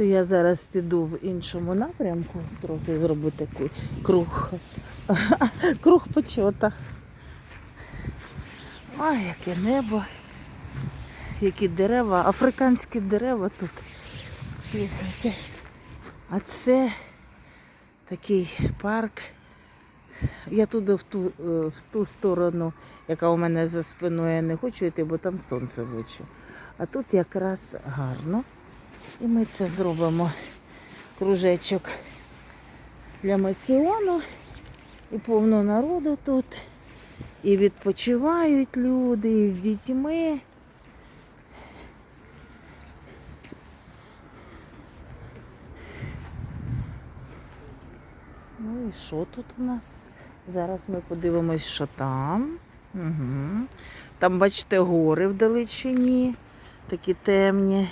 Це я зараз піду в іншому напрямку, трохи зроблю такий круг. Круг почота. Ай, яке небо, які дерева, африканські дерева тут. А це такий парк. Я туди в ту, е, в ту сторону, яка у мене за спиною, я не хочу йти, бо там сонце бачу. А тут якраз гарно. І ми це зробимо кружечок для маціону. І повно народу тут. І відпочивають люди, і з дітьми. Ну і що тут у нас? Зараз ми подивимось, що там. Угу. Там, бачите, гори вдалечині, такі темні.